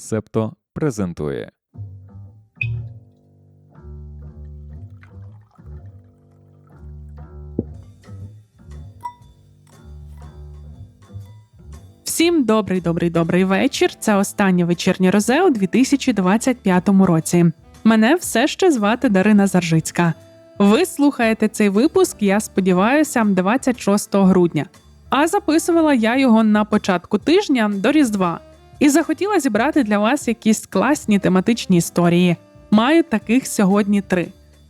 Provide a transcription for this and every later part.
Септо презентує. Всім добрий, добрий, добрий вечір. Це останнє вечірнє розе у 2025 році. Мене все ще звати Дарина Заржицька. Ви слухаєте цей випуск, я сподіваюся, 26 грудня. А записувала я його на початку тижня до Різдва і захотіла зібрати для вас якісь класні тематичні історії. Маю таких сьогодні три.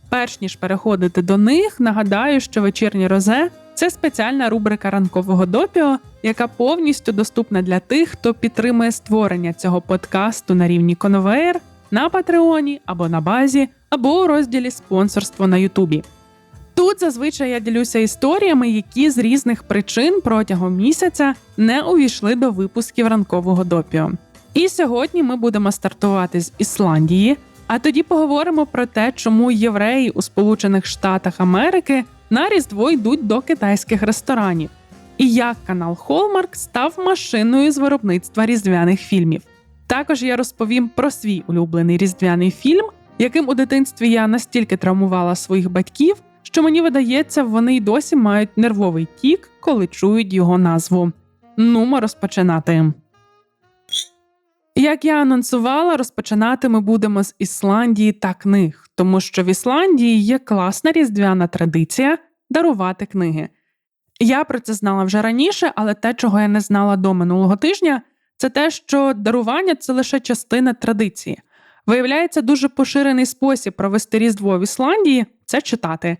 Перш ніж переходити до них, нагадаю, що вечірнє розе це спеціальна рубрика ранкового допіо, яка повністю доступна для тих, хто підтримує створення цього подкасту на рівні конвейер, на Патреоні або на базі, або у розділі спонсорство на Ютубі. Тут зазвичай я ділюся історіями, які з різних причин протягом місяця не увійшли до випусків ранкового допіо. І сьогодні ми будемо стартувати з Ісландії, а тоді поговоримо про те, чому євреї у Сполучених Штатах Америки на Різдво йдуть до китайських ресторанів, і як канал Hallmark став машиною з виробництва різдвяних фільмів. Також я розповім про свій улюблений різдвяний фільм, яким у дитинстві я настільки травмувала своїх батьків, що мені видається, вони й досі мають нервовий тік, коли чують його назву. Нумо розпочинати. Як я анонсувала, розпочинати ми будемо з Ісландії та книг, тому що в Ісландії є класна різдвяна традиція дарувати книги. Я про це знала вже раніше, але те, чого я не знала до минулого тижня, це те, що дарування це лише частина традиції. Виявляється, дуже поширений спосіб провести Різдво в Ісландії це читати.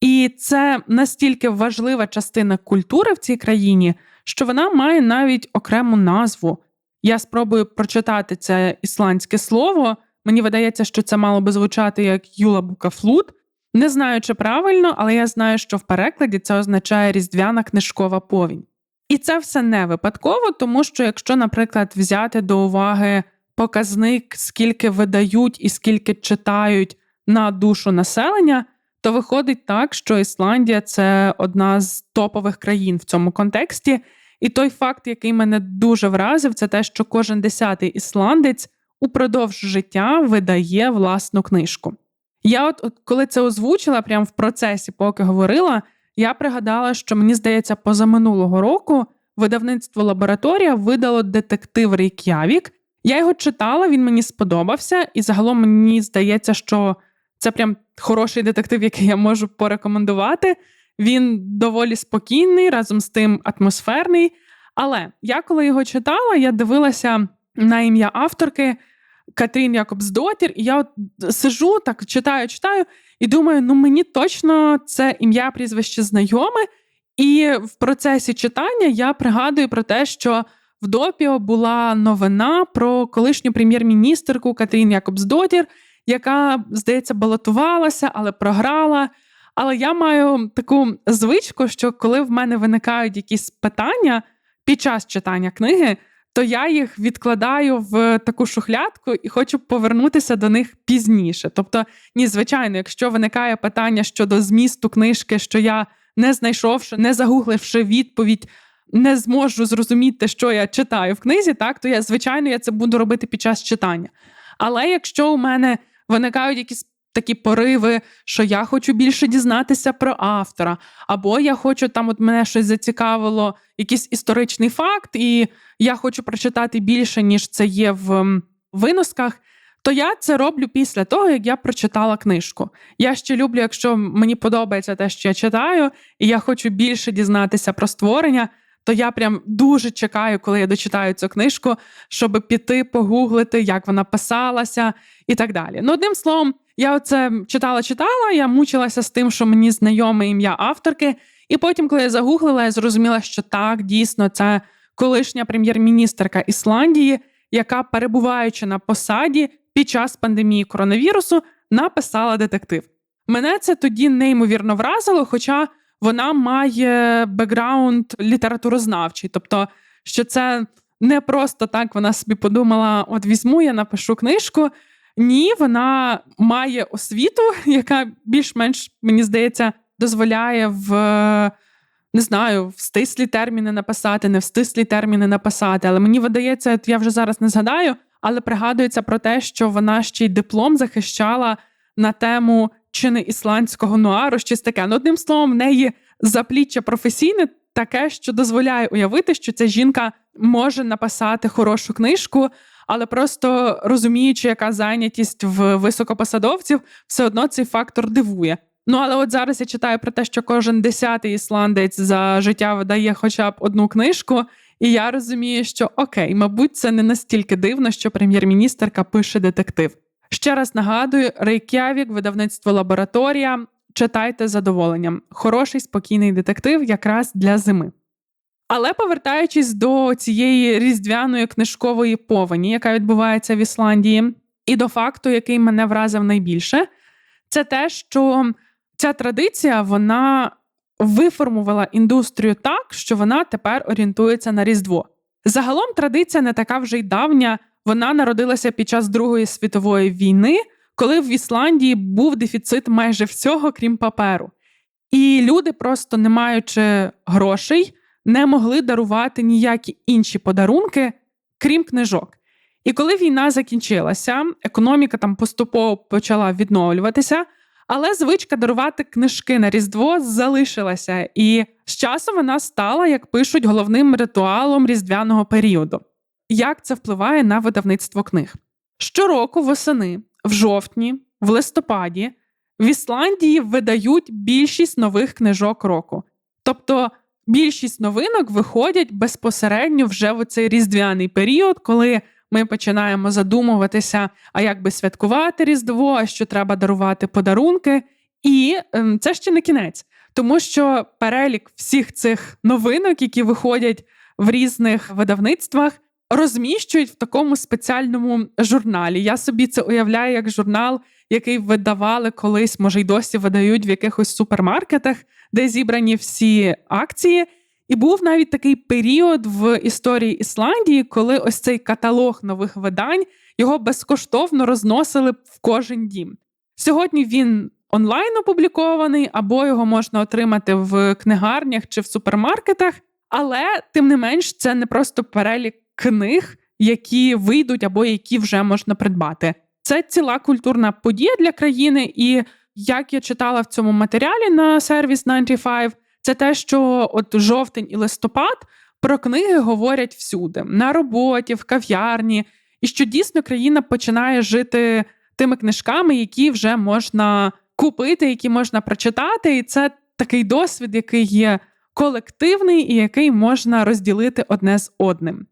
І це настільки важлива частина культури в цій країні, що вона має навіть окрему назву. Я спробую прочитати це ісландське слово. Мені видається, що це мало би звучати як Юла Букафлут. Не знаю, чи правильно, але я знаю, що в перекладі це означає різдвяна книжкова повінь. І це все не випадково, тому що якщо, наприклад, взяти до уваги показник, скільки видають і скільки читають на душу населення, то виходить так, що Ісландія це одна з топових країн в цьому контексті. І той факт, який мене дуже вразив, це те, що кожен десятий ісландець упродовж життя видає власну книжку. Я, от, от коли це озвучила, прямо в процесі, поки говорила, я пригадала, що мені здається, позаминулого року видавництво лабораторія видало детектив Рейк'явік. Я його читала, він мені сподобався, і загалом мені здається, що це прям хороший детектив, який я можу порекомендувати. Він доволі спокійний, разом з тим атмосферний. Але я коли його читала, я дивилася на ім'я авторки Катрін Якобсдотір, і я от сижу, так читаю, читаю, і думаю, ну мені точно це ім'я прізвище знайоме. І в процесі читання я пригадую про те, що в Допіо була новина про колишню прем'єр-міністерку Катрін Якобсдотір, яка, здається, балотувалася, але програла. Але я маю таку звичку, що коли в мене виникають якісь питання під час читання книги, то я їх відкладаю в таку шухлядку і хочу повернутися до них пізніше. Тобто, ні, звичайно, якщо виникає питання щодо змісту книжки, що я не знайшовши, не загугливши відповідь, не зможу зрозуміти, що я читаю в книзі, так то я, звичайно, я це буду робити під час читання. Але якщо у мене виникають якісь такі пориви, що я хочу більше дізнатися про автора, або я хочу там, от мене щось зацікавило, якийсь історичний факт, і я хочу прочитати більше, ніж це є в виносках. То я це роблю після того, як я прочитала книжку. Я ще люблю, якщо мені подобається те, що я читаю, і я хочу більше дізнатися про створення, то я прям дуже чекаю, коли я дочитаю цю книжку, щоб піти погуглити, як вона писалася, і так далі. Ну, одним словом, я оце читала, читала, я мучилася з тим, що мені знайоме ім'я авторки. І потім, коли я загуглила, я зрозуміла, що так, дійсно, це колишня прем'єр-міністерка Ісландії, яка, перебуваючи на посаді під час пандемії коронавірусу, написала детектив. Мене це тоді неймовірно вразило, хоча вона має бекграунд літературознавчий, тобто, що це не просто так вона собі подумала: от візьму, я напишу книжку. Ні, вона має освіту, яка більш-менш, мені здається, дозволяє в не знаю, в стислі терміни написати, не в стислі терміни написати. Але мені видається, я вже зараз не згадаю, але пригадується про те, що вона ще й диплом захищала на тему чи не ісландського нуару, щось таке. Ну, одним словом, в неї запліччя професійне таке, що дозволяє уявити, що ця жінка може написати хорошу книжку, але просто розуміючи, яка зайнятість в високопосадовців, все одно цей фактор дивує. Ну але от зараз я читаю про те, що кожен десятий ісландець за життя видає хоча б одну книжку. І я розумію, що окей, мабуть, це не настільки дивно, що прем'єр-міністерка пише детектив. Ще раз нагадую: Рейк'явік, видавництво лабораторія. Читайте з задоволенням. Хороший спокійний детектив якраз для зими. Але повертаючись до цієї різдвяної книжкової повені, яка відбувається в Ісландії, і до факту, який мене вразив найбільше, це те, що ця традиція вона виформувала індустрію так, що вона тепер орієнтується на Різдво. Загалом традиція не така вже й давня. Вона народилася під час Другої світової війни, коли в Ісландії був дефіцит майже всього, крім паперу. І люди, просто не маючи грошей, не могли дарувати ніякі інші подарунки, крім книжок. І коли війна закінчилася, економіка там поступово почала відновлюватися, але звичка дарувати книжки на Різдво залишилася, і з часом вона стала, як пишуть, головним ритуалом різдвяного періоду. Як це впливає на видавництво книг? Щороку восени, в жовтні, в листопаді в Ісландії видають більшість нових книжок року. Тобто більшість новинок виходять безпосередньо вже в цей різдвяний період, коли ми починаємо задумуватися, а як би святкувати Різдво, а що треба дарувати подарунки. І ем, це ще не кінець, тому що перелік всіх цих новинок, які виходять в різних видавництвах, розміщують в такому спеціальному журналі. Я собі це уявляю як журнал, який видавали колись, може й досі видають в якихось супермаркетах, де зібрані всі акції. І був навіть такий період в історії Ісландії, коли ось цей каталог нових видань його безкоштовно розносили в кожен дім. Сьогодні він онлайн опублікований, або його можна отримати в книгарнях чи в супермаркетах. Але тим не менш, це не просто перелік книг, які вийдуть або які вже можна придбати. Це ціла культурна подія для країни, і як я читала в цьому матеріалі на сервіс 95, це те, що от жовтень і листопад про книги говорять всюди: на роботі, в кав'ярні, і що дійсно країна починає жити тими книжками, які вже можна купити, які можна прочитати. І це такий досвід, який є колективний і який можна розділити одне з одним.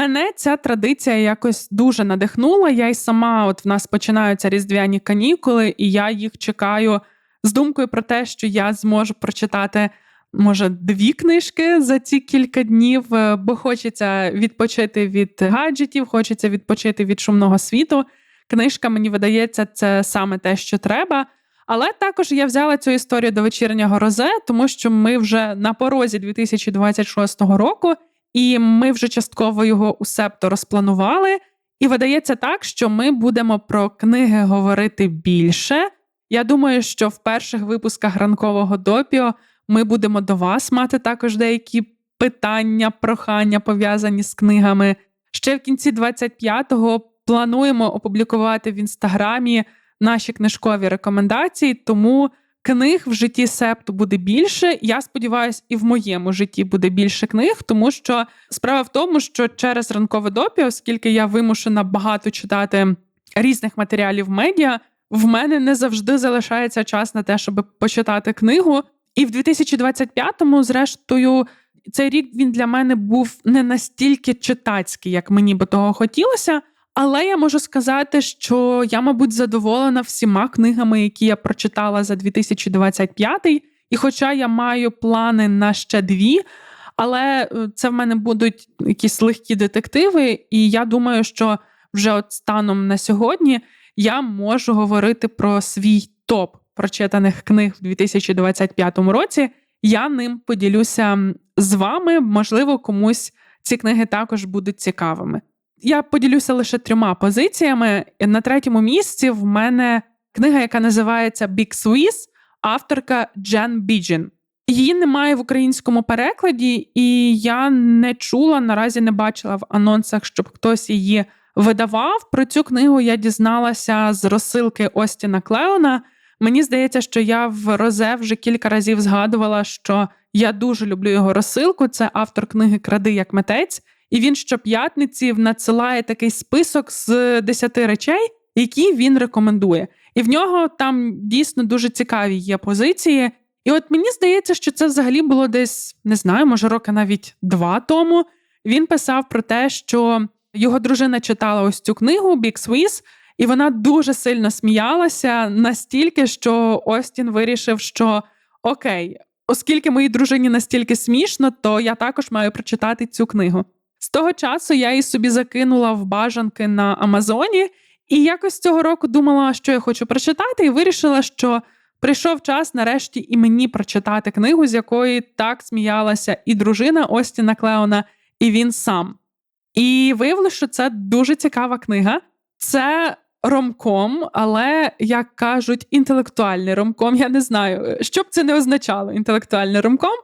Мене ця традиція якось дуже надихнула. Я й сама, от в нас починаються різдвяні канікули, і я їх чекаю з думкою про те, що я зможу прочитати, може, дві книжки за ці кілька днів, е, бо хочеться відпочити від гаджетів, хочеться відпочити від шумного світу. Книжка, мені видається, це саме те, що треба. Але також я взяла цю історію до вечірнього розе, тому що ми вже на порозі 2026 року, і ми вже частково його у септо розпланували. І видається так, що ми будемо про книги говорити більше. Я думаю, що в перших випусках ранкового допіо ми будемо до вас мати також деякі питання, прохання пов'язані з книгами. Ще в кінці 25-го плануємо опублікувати в інстаграмі наші книжкові рекомендації, тому книг в житті септу буде більше. Я сподіваюся, і в моєму житті буде більше книг, тому що справа в тому, що через ранкове допі, оскільки я вимушена багато читати різних матеріалів медіа, в мене не завжди залишається час на те, щоб почитати книгу. І в 2025-му, зрештою, цей рік він для мене був не настільки читацький, як мені би того хотілося. Але я можу сказати, що я, мабуть, задоволена всіма книгами, які я прочитала за 2025 І хоча я маю плани на ще дві, але е, це в мене будуть якісь легкі детективи, і я думаю, що вже от станом на сьогодні я можу говорити про свій топ прочитаних книг в 2025 році. Я ним поділюся з вами. Можливо, комусь ці книги також будуть цікавими. Я поділюся лише трьома позиціями. На третьому місці в мене книга, яка називається Big Swiss, авторка Джен Біджін. Її немає в українському перекладі, і я не чула, наразі не бачила в анонсах, щоб хтось її видавав. Про цю книгу я дізналася з розсилки Остіна Клеона. Мені здається, що я в Розе вже кілька разів згадувала, що я дуже люблю його розсилку. Це автор книги Кради як митець, і він щоп'ятниці надсилає такий список з 10 речей, які він рекомендує. І в нього там дійсно дуже цікаві є позиції. І от мені здається, що це взагалі було десь не знаю, може роки навіть два тому. Він писав про те, що його дружина читала ось цю книгу Big Swiss, і вона дуже сильно сміялася настільки, що Остін вирішив, що окей, оскільки моїй дружині настільки смішно, то я також маю прочитати цю книгу. З того часу я її собі закинула в бажанки на Амазоні, і якось цього року думала, що я хочу прочитати, і вирішила, що прийшов час нарешті і мені прочитати книгу, з якої так сміялася і дружина Остіна Клеона, і він сам. І виявилося, що це дуже цікава книга. Це ромком, але, як кажуть, інтелектуальний ромком. Я не знаю, що б це не означало, інтелектуальний ромком.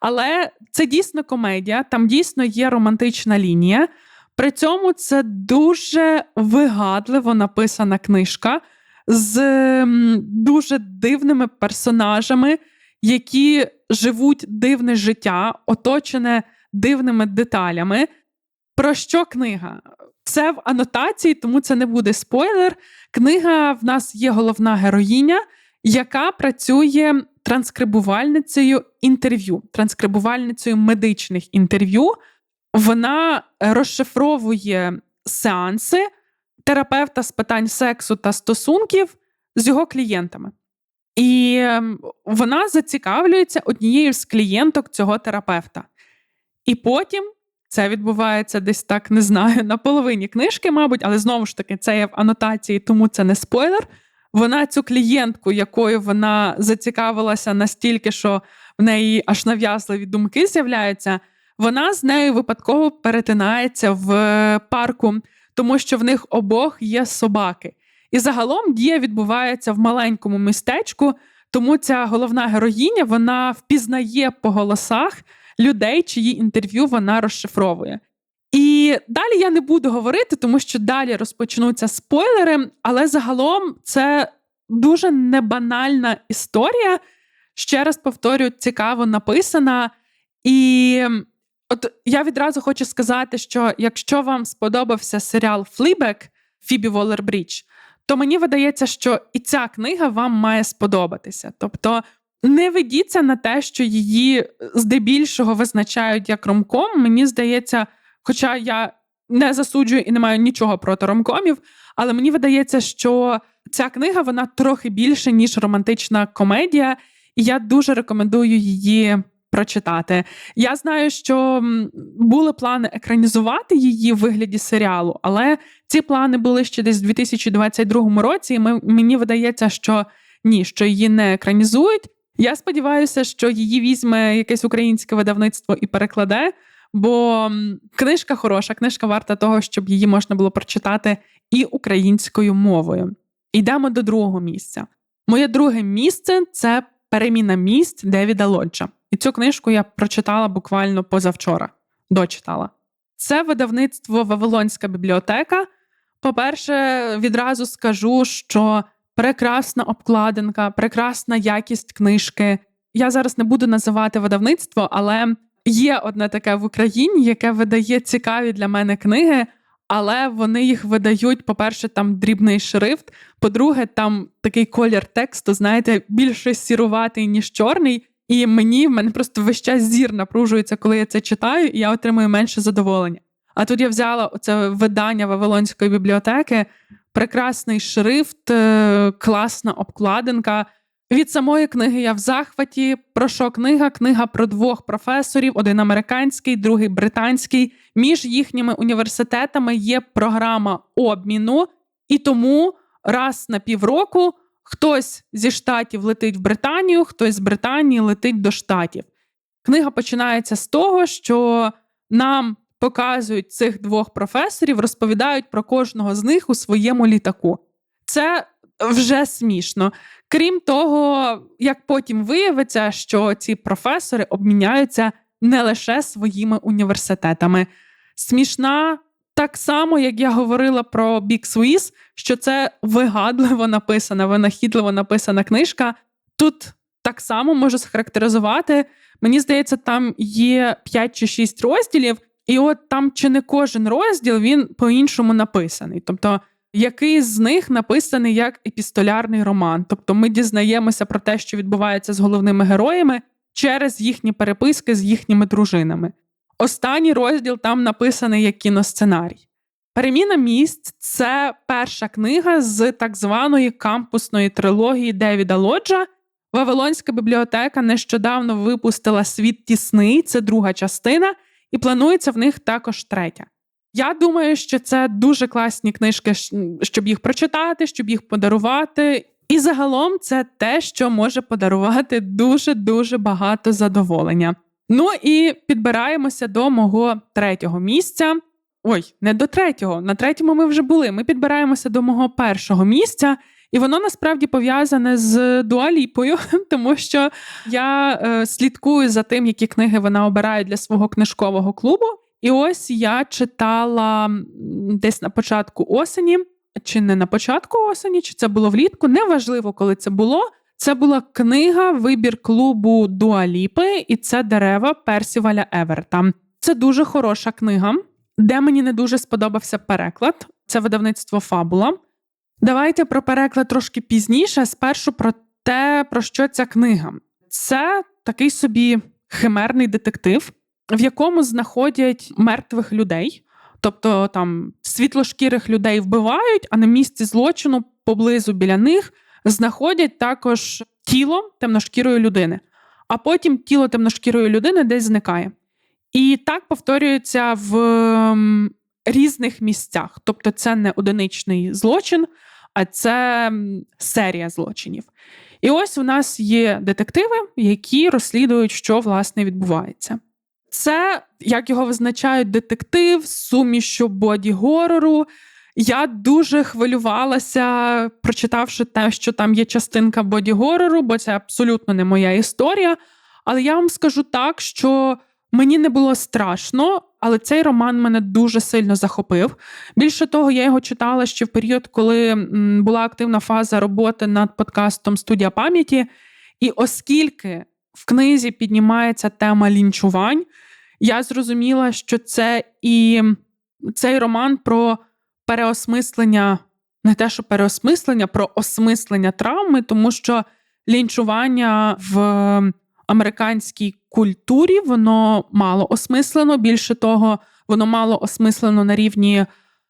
Але це дійсно комедія, там дійсно є романтична лінія. При цьому це дуже вигадливо написана книжка з дуже дивними персонажами, які живуть дивне життя, оточене дивними деталями. Про що книга? Це в анотації, тому це не буде спойлер. Книга в нас є головна героїня, яка працює транскрибувальницею інтерв'ю, транскрибувальницею медичних інтерв'ю. Вона розшифровує сеанси терапевта з питань сексу та стосунків з його клієнтами. І вона зацікавлюється однією з клієнток цього терапевта. І потім це відбувається десь так, не знаю, на половині книжки, мабуть, але знову ж таки, це є в анотації, тому це не спойлер. Вона цю клієнтку, якою вона зацікавилася настільки, що в неї аж нав'язливі думки з'являються, вона з нею випадково перетинається в парку, тому що в них обох є собаки. І загалом дія відбувається в маленькому містечку, тому ця головна героїня вона впізнає по голосах людей, чиї інтерв'ю вона розшифровує. І далі я не буду говорити, тому що далі розпочнуться спойлери, але загалом це дуже небанальна історія. Ще раз повторю, цікаво написана. І от я відразу хочу сказати, що якщо вам сподобався серіал Флібек Фібі Волер Брідж, то мені видається, що і ця книга вам має сподобатися. Тобто не ведіться на те, що її здебільшого визначають як ромком. Мені здається, хоча я не засуджую і не маю нічого проти ромкомів, але мені видається, що ця книга вона трохи більше, ніж романтична комедія, і я дуже рекомендую її. Прочитати. Я знаю, що були плани екранізувати її в вигляді серіалу, але ці плани були ще десь у 2022 році. і Мені видається, що ні, що її не екранізують. Я сподіваюся, що її візьме якесь українське видавництво і перекладе, бо книжка хороша, книжка варта того, щоб її можна було прочитати і українською мовою. Йдемо до другого місця. Моє друге місце це переміна місць Девіда Лоджа. І цю книжку я прочитала буквально позавчора, дочитала. Це видавництво Вавилонська бібліотека. По-перше, відразу скажу, що прекрасна обкладинка, прекрасна якість книжки. Я зараз не буду називати видавництво, але є одне таке в Україні, яке видає цікаві для мене книги. Але вони їх видають, по-перше, там дрібний шрифт. По-друге, там такий колір тексту, знаєте, більше сіруватий, ніж чорний. І мені в мене просто весь час зір напружується, коли я це читаю, і я отримую менше задоволення. А тут я взяла оце видання Вавилонської бібліотеки, прекрасний шрифт, е, класна обкладинка. Від самої книги я в захваті. Про що книга? Книга про двох професорів: один американський, другий британський. Між їхніми університетами є програма обміну, і тому раз на півроку хтось зі штатів летить в Британію, хтось з Британії летить до штатів. Книга починається з того, що нам показують цих двох професорів, розповідають про кожного з них у своєму літаку. Це вже смішно. Крім того, як потім виявиться, що ці професори обміняються не лише своїми університетами. Смішна, Так само, як я говорила про Big Swiss, що це вигадливо написана, винахідливо написана книжка. Тут так само можу схарактеризувати. Мені здається, там є 5 чи 6 розділів, і от там чи не кожен розділ він по-іншому написаний. Тобто, який з них написаний як епістолярний роман. Тобто, ми дізнаємося про те, що відбувається з головними героями через їхні переписки з їхніми дружинами. Останній розділ там написаний як кіносценарій. Переміна місць це перша книга з так званої кампусної трилогії Девіда Лоджа. Вавилонська бібліотека нещодавно випустила світ тісний, це друга частина, і планується в них також третя. Я думаю, що це дуже класні книжки, щоб їх прочитати, щоб їх подарувати. І загалом це те, що може подарувати дуже-дуже багато задоволення. Ну і підбираємося до мого третього місця. Ой, не до третього. На третьому ми вже були. Ми підбираємося до мого першого місця, і воно насправді пов'язане з дуаліпою, тому що я е, слідкую за тим, які книги вона обирає для свого книжкового клубу. І ось я читала десь на початку осені, чи не на початку осені, чи це було влітку. Неважливо, коли це було. Це була книга Вибір клубу Дуаліпи, і це дерева Персіваля Еверта. Це дуже хороша книга, де мені не дуже сподобався переклад. Це видавництво Фабула. Давайте про переклад трошки пізніше. Спершу про те, про що ця книга. Це такий собі химерний детектив, в якому знаходять мертвих людей. Тобто там світлошкірих людей вбивають, а на місці злочину поблизу біля них знаходять також тіло темношкірої людини, а потім тіло темношкірої людини десь зникає. І так повторюється в різних місцях. Тобто, це не одиничний злочин, а це серія злочинів. І ось у нас є детективи, які розслідують, що власне відбувається. Це, як його визначають, детектив, сумішю боді горору, я дуже хвилювалася, прочитавши те, що там є частинка боді-горору, бо це абсолютно не моя історія. Але я вам скажу так, що мені не було страшно, але цей роман мене дуже сильно захопив. Більше того, я його читала ще в період, коли була активна фаза роботи над подкастом Студія пам'яті. І оскільки в книзі піднімається тема лінчувань, я зрозуміла, що це і цей роман про переосмислення, не те, що переосмислення, про осмислення травми, тому що лінчування в американській культурі воно мало осмислено. Більше того, воно мало осмислено на рівні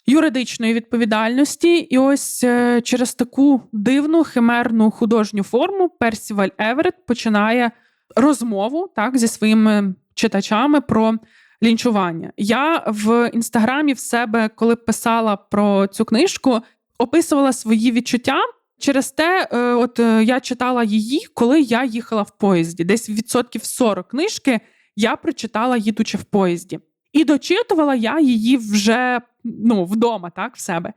юридичної відповідальності. І ось е, через таку дивну химерну художню форму Персіваль Еверет починає розмову так зі своїми читачами про лінчування. Я в інстаграмі в себе, коли писала про цю книжку, описувала свої відчуття. Через те, е, от е, я читала її, коли я їхала в поїзді. Десь відсотків 40 книжки я прочитала, їдучи в поїзді. І дочитувала я її вже ну, вдома, так, в себе.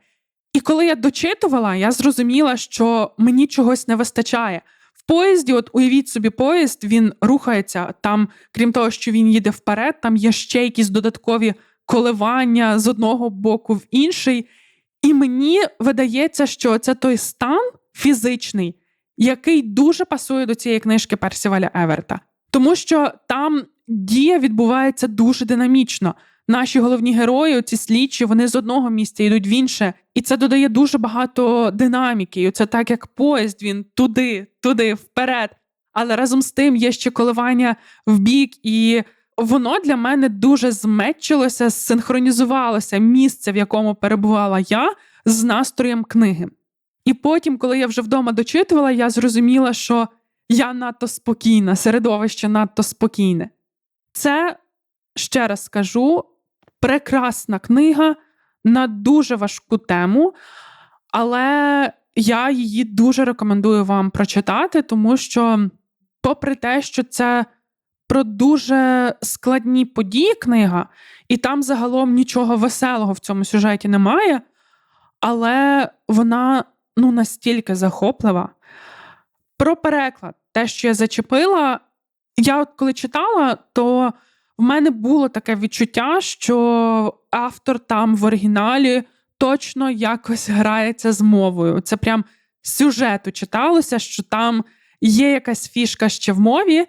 І коли я дочитувала, я зрозуміла, що мені чогось не вистачає. В поїзді, от уявіть собі, поїзд він рухається там, крім того, що він їде вперед, там є ще якісь додаткові коливання з одного боку в інший. І мені видається, що це той стан фізичний, який дуже пасує до цієї книжки Персіваля Еверта, тому що там дія відбувається дуже динамічно наші головні герої, ці слідчі, вони з одного місця йдуть в інше, і це додає дуже багато динаміки. І Це так, як поїзд він туди, туди, вперед. Але разом з тим є ще коливання в бік, і воно для мене дуже змечилося, синхронізувалося місце, в якому перебувала я, з настроєм книги. І потім, коли я вже вдома дочитувала, я зрозуміла, що я надто спокійна, середовище надто спокійне. Це ще раз скажу, прекрасна книга на дуже важку тему, але я її дуже рекомендую вам прочитати, тому що, попри те, що це про дуже складні події книга, і там загалом нічого веселого в цьому сюжеті немає, але вона ну, настільки захоплива. Про переклад, те, що я зачепила, я от коли читала, то в мене було таке відчуття, що автор там в оригіналі точно якось грається з мовою. Це прям сюжету читалося, що там є якась фішка ще в мові.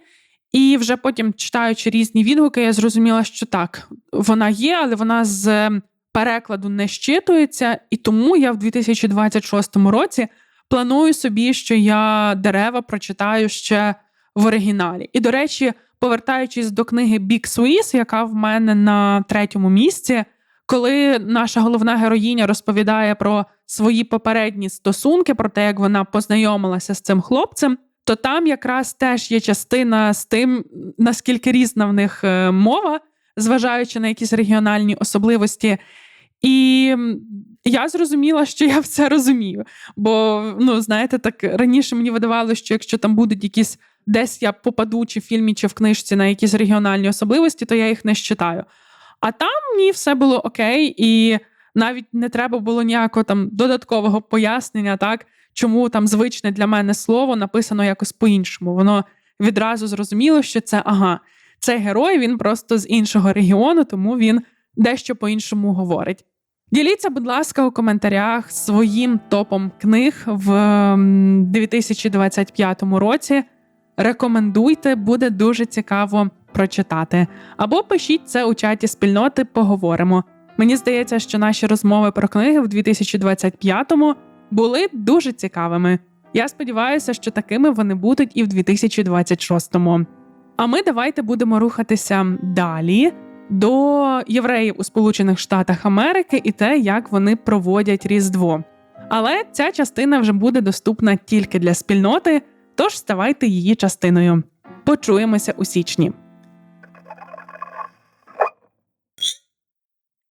І вже потім, читаючи різні відгуки, я зрозуміла, що так, вона є, але вона з перекладу не щитується. І тому я в 2026 році планую собі, що я дерева прочитаю ще в оригіналі. І, до речі, повертаючись до книги Big Swiss, яка в мене на третьому місці, коли наша головна героїня розповідає про свої попередні стосунки, про те, як вона познайомилася з цим хлопцем, то там якраз теж є частина з тим, наскільки різна в них е, мова, зважаючи на якісь регіональні особливості. І я зрозуміла, що я все розумію. Бо, ну, знаєте, так раніше мені видавалося, що якщо там будуть якісь десь я попаду чи в фільмі, чи в книжці на якісь регіональні особливості, то я їх не считаю. А там ні, все було окей, і навіть не треба було ніякого там додаткового пояснення, так, чому там звичне для мене слово написано якось по-іншому. Воно відразу зрозуміло, що це ага, цей герой він просто з іншого регіону, тому він дещо по-іншому говорить. Діліться, будь ласка, у коментарях своїм топом книг в 2025 році. Рекомендуйте, буде дуже цікаво прочитати. Або пишіть це у чаті спільноти, поговоримо. Мені здається, що наші розмови про книги в 2025-му були дуже цікавими. Я сподіваюся, що такими вони будуть і в 2026-му. А ми давайте будемо рухатися далі до євреїв у Сполучених Штатах Америки і те, як вони проводять Різдво. Але ця частина вже буде доступна тільки для спільноти, тож ставайте її частиною. Почуємося у січні.